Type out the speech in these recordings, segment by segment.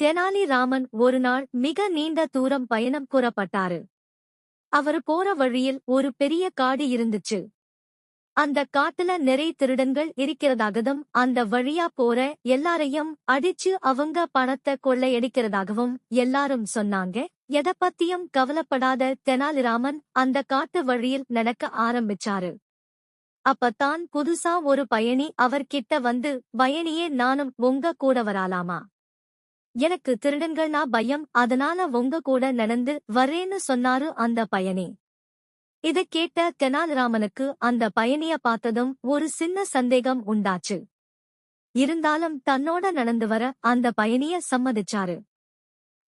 தெனாலிராமன் ஒரு நாள் மிக நீண்ட தூரம் பயணம் கூறப்பட்டாரு. அவரு போற வழியில் ஒரு பெரிய காடு இருந்துச்சு. அந்த காட்டுல நிறைய திருடன்கள் இருக்கிறதாகவும் அந்த வழியா போற எல்லாரையும் அடிச்சு அவங்க பணத்தை கொள்ளையடிக்கிறதாகவும் எல்லாரும் சொன்னாங்க. எதை பத்தியும் கவலைப்படாத தெனாலிராமன் அந்த காட்டு வழியில் நடக்க ஆரம்பிச்சாரு. அப்பத்தான் புதுசா ஒரு பயணி அவர்கிட்ட வந்து பயணியே நானும் உங்க கூட வராலாமா? எனக்கு திருடன்கள்னா பயம் அதனால உங்க கூட நடந்து வரேன்னு சொன்னாரு அந்த பயணி இதை கேட்ட தெனாலிராமனுக்கு அந்த பயணிய பார்த்ததும் ஒரு சின்ன சந்தேகம் உண்டாச்சு. இருந்தாலும் தன்னோட நடந்து வர அந்த பயணிய சம்மதிச்சாரு.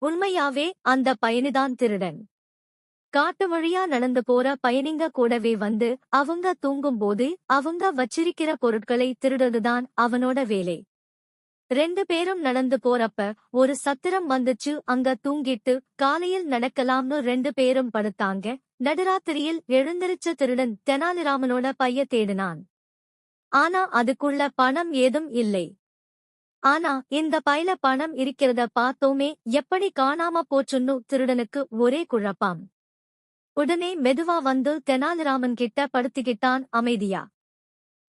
உண்மையாவே அந்த பயணிதான் திருடன். காட்டு வழியா நடந்து போற பயணிங்க கூடவே வந்து அவங்க தூங்கும்போது அவங்க வச்சிருக்கிற பொருட்களை திருடுறதுதான் அவனோட வேலை. ரெண்டு பேரும் நடந்து போறப்ப ஒரு சத்திரம் வந்துச்சு. அங்க தூங்கிட்டு காலையில் நடக்கலாம்னு ரெண்டு பேரும் படுத்தாங்க. நடுராத்திரியில் எழுந்திருச்ச திருடன் தெனாலிராமனோட பைய தேடினான். ஆனா அதுக்குள்ள பணம் ஏதும் இல்லை. ஆனா இந்த பையில பணம் இருக்கிறத பார்த்தோமே எப்படி காணாம போச்சுன்னு திருடனுக்கு ஒரே குழப்பாம். உடனே மெதுவா வந்து தெனாலிராமன் கிட்ட படுத்துக்கிட்டான் அமைதியா.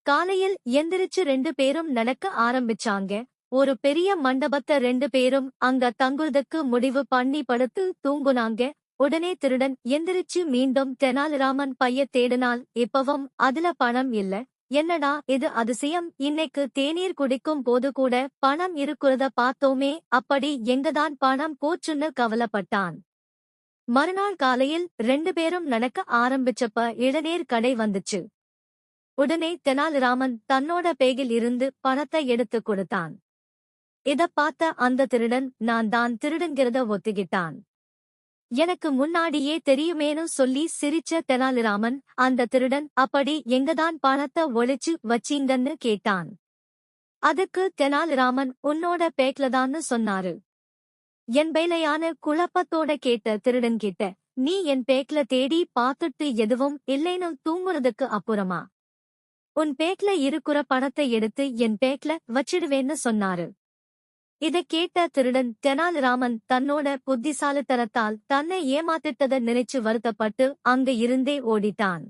காலையில் எந்திரிச்சு ரெண்டு பேரும் நடக்க ஆரம்பிச்சாங்க. ஒரு பெரிய மண்டபத்த ரெண்டு பேரும் அங்க தங்குறதுக்கு முடிவு பண்ணி படுத்து தூங்குனாங்க. உடனே திருடன் எந்திரிச்சு மீண்டும் தெனாலிராமன் பைய தேடினால் இப்பவும் அதுல பணம் இல்ல. என்னடா இது அதிசயம்? இன்னைக்கு தேநீர் குடிக்கும் போது கூட பணம் இருக்கிறத பார்த்தோமே அப்படி எங்கதான் பணம் போச்சுன்னு கவலைப்பட்டான். மறுநாள் காலையில் ரெண்டு பேரும் நடக்க ஆரம்பிச்சப்ப இளநீர் கடை வந்துச்சு. உடனே தெனாலிராமன் தன்னோட பேகில் இருந்து பணத்தை எடுத்து கொடுத்தான். இத பார்த்த அந்த திருடன் நான் தான் திருடன்கிறத ஒத்துக்கிட்டான். எனக்கு முன்னாடியே தெரியுமேனு சொல்லி சிரிச்ச தெனாலிராமன் அந்த திருடன் அப்படி எங்கதான் பணத்தை ஒழிச்சு வச்சீங்கன்னு கேட்டான். அதுக்கு தெனாலிராமன் உன்னோட பேக்லதான்னு சொன்னாரு. என் பேலையான குழப்பத்தோட கேட்ட திருடன் கிட்ட நீ என் பேக்ல தேடி பார்த்துட்டு எதுவும் இல்லைன்னு தூங்குறதுக்கு அப்புறமா? உன் பேக்ல இருக்கிற பணத்தை எடுத்து என் பேக்ல வச்சிடுவேன்னு சொன்னாரு. இதை கேட்ட திருடன் தெனாலிராமன் தன்னோட புத்திசாலித்தனத்தால் தன்னை ஏமாத்திட்டத நினைச்சு வருத்தப்பட்டு அங்க இருந்தே ஓடிட்டான்.